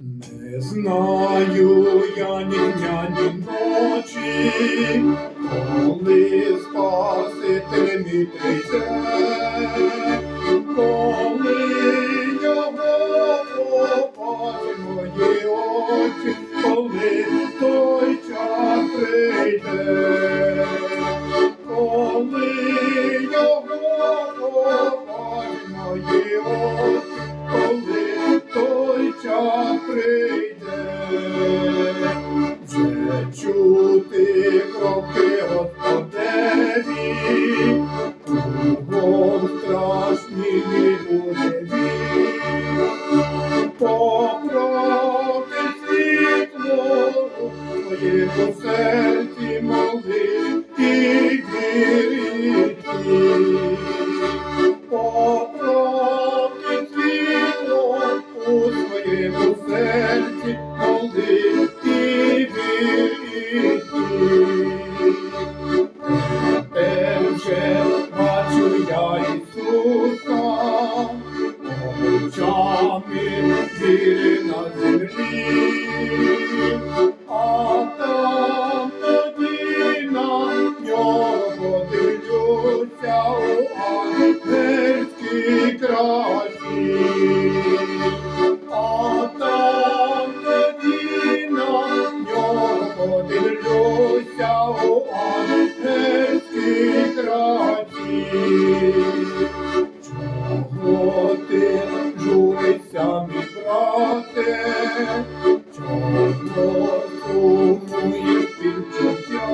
Не знаю я ні дня, ні ночі, коли Спаситель мій прийде, коли його побачить мої очі, коли той час прийде, твоєму серці моли і вірити. Покроки світло у своєму серці і вірити. Тепер бачу віри на землі, тоді на нього дивлюся у ангельській красі. Чого ти брате? Чого сумуєш співчуття?